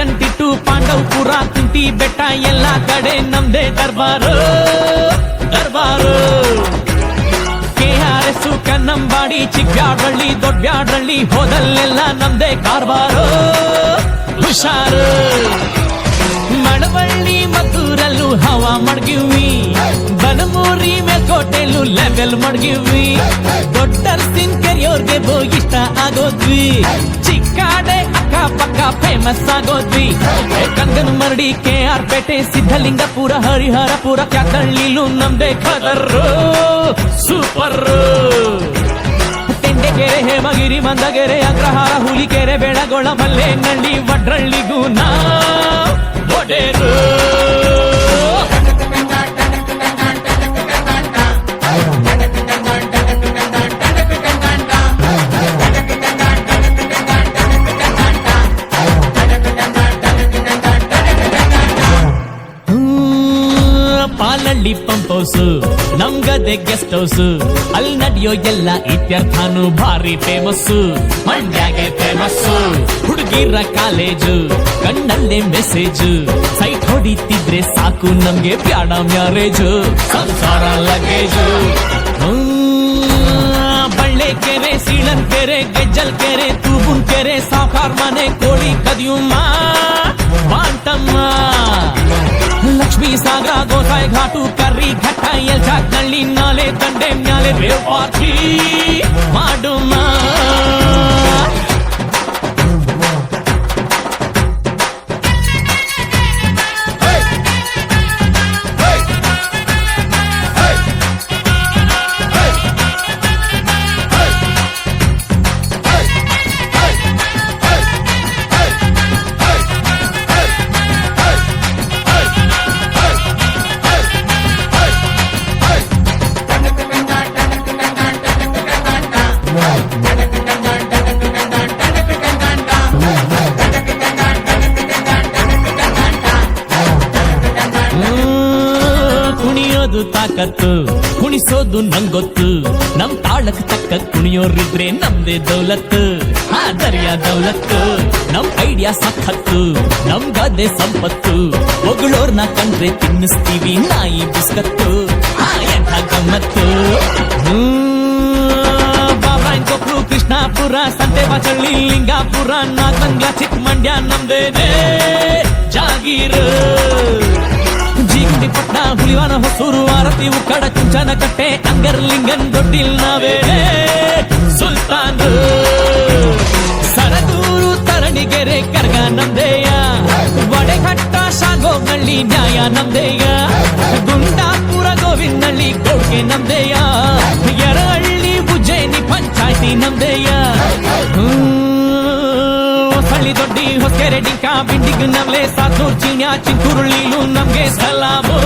ರಂಗಂತಿಟ್ಟು ಪಾಂಡವಪುರ ಕುಂತಿ ಬೆಟ್ಟ ಎಲ್ಲ ಕಡೆ ನಮ್ದೇ ದರ್ಬಾರು ದರ್ಬಾರು. ಎಸ್ ಕನ್ನಂಬಾಡಿ ಚಿಕ್ಕಾಡ್ರಳ್ಳಿ ದೊಡ್ಡಬ್ಯಾಡ್ರಳ್ಳಿ ಹೋದಲ್ಲೆಲ್ಲ ನಮ್ದೇ ಕಾರ್ಬಾರು, ಹುಷಾರು. ಮಳವಳ್ಳಿ ಮದ್ದೂರಲ್ಲೂ ಹವಾ ಮಡ್ಗಿವಿ. ಬನಮೂರಿ ಮೇಲ್ಕೋಟೆಲ್ಲೂ ಲೆವೆಲ್ ಮಡ್ಗಿವಿ. ದೊಡ್ಡರ್ ಸಿನ್ ಬೋ ಇಷ್ಟ ಆಗೋದ್ವಿ. ಚಿಕ್ಕಾಡೆ ಅಕ್ಕ ಪಕ್ಕ ಫೇಮಸ್ ಆಗೋದ್ವಿ. ಕಂಗನ ಮರಡಿ ಕೆ ಆರ್ ಪೇಟೆ, ಸಿದ್ಧಲಿಂಗಪುರ, ಹರಿಹರಪುರ, ಕ್ಯಾತಳ್ಳಿಲು ನಮ್ದೆ ಖದರ್ರು ಸೂಪರ್ ತೆಂಡೆಕೆರೆ ಹೇಮಗಿರಿ, ಮಂದಗೆರೆ, ಅಗ್ರಹಾರ ಹುಲಿಕೆರೆ ಬೆಳಗೊಳ ಮಲ್ಲೆ ನಳ್ಳಿ ವಡ್ರಳ್ಳಿಗೂ ನಾ ಒಡೆರು ಪಾಲಳ್ಳಿ ಪಂಪ್ ಹೌಸ್ ನಮ್ಗದೆ ಗೆಸ್ಟ್ ಹೌಸ್ ಅಲ್ಲಿ ನಡೆಯೋ ಎಲ್ಲ ಇತ್ಯರ್ಥಾನು ಭಾರಿ ಫೇಮಸ್ ಮಂಡ್ಯಾಗೆ ಫೇಮಸ್ ಹುಡುಗಿರ ಕಾಲೇಜು ಕಣ್ಣಲ್ಲೇ ಮೆಸೇಜ್ ಸೈಟ್ ಹೊಡಿತಿದ್ರೆ ಸಾಕು ನಮ್ಗೆ ಬ್ಯಾಡ ಮ್ಯಾರೇಜ್ ಸಂಸಾರ ಲಗೇಜ್ ಬಳ್ಳೆ ಕೆರೆ ಸೀಳನ್ ಕೆರೆ ಗೆಜ್ಜಲ್ ಕೆರೆ ತೂಬುನ್ ಕೆರೆ ಸಾಕಾರ್ ಮನೆ, ಕೋಳಿ ಕದಿಯುಮ್ಮ, ಬಾಂಟಮ್ಮ. ಲಕ್ಷ್ಮೀ ಸಾಗರ ಗೋಸಾಯಿ ಘಾಟು ಕರ್ರಿ ಘಟ್ಟ ಎಲ್ಚಾಕ್ನಳ್ಳಿ ನಾಲೆ ದಂಡೆ ಮ್ಯಾಲೆ ರೇವ್ ಪಾರ್ಟಿ ಕುಣಿಯೋದು ತಾಕತ್ತು, ಕುಣಿಸೋದು ನಂಗೊತ್ತು. ನಮ್ ತಾಳಕ್ ತಕ್ಕ ಕುಣಿಯೋರಿದ್ರೆ ನಮ್ದೇ ದೌಲತ್ತು. ಆ ದರ್ಯಾ ದೌಲತ್ತು, ನಮ್ ಐಡಿಯಾ ಸಖತ್ತು ನಮ್ ಗದೆ ಸಂಪತ್ತು. ಹೊಗಳೋರ್ನ ಕಂಡ್ರೆ ತಿನ್ನಿಸ್ತೀವಿ ನಾಯಿ ಬಿಸ್ಕತ್ತು. ಆ ಎಂಥ ಗಮ್ಮತ್ತು. ಬಾಬಾಯ್ ಕೊಪ್ಪಳು ಕೃಷ್ಣಾಪುರ ಸಂತೆ ಬಾಚಳ್ಳಿ ಲಿಂಗಾಪುರ, ನಾಗಮಂಗ್ಲ, ಚಿಕ್ಕಮಂಡ್ಯ, ನಮ್ದೇನೆ ಜಾಗೀರು. ಜೀಗುಂಡಿ ಪಟ್ನ ಹುಲಿವಾನ ಹೊಸೂರು ಆರತಿ ಉಕ್ಕಡ ಚುಂಚನ ಕಟ್ಟೆ ಅಂಗರ್ಲಿಂಗನ್ ದೊಡ್ಡಿಲ್ ನಾವೇನೆ ಸುಲ್ತಾನ್ ಸರದೂರು ತರಣಿಗೆರೆ ಕರ್ಗ ನಮ್ದೇಯ ವಡೆಘಟ್ಟ ಶಾಗೋಗಳ್ಳಿ ನ್ಯಾಯ ನಮ್ದೇಯ ಗುಂಡಾಪುರ ಗೋವಿಂದಳ್ಳಿ ಕೊಡ್ಗೆ ನಮ್ದೇಯ ಬಿಂಡಿಗ್ ನಮ್ಲೆ ಸಾತೂರ್ ಚಿಣ್ಯ ಚಿಂಕುರುಳಿಲು ನಮ್ಗೆ ಸಲಾಮೋ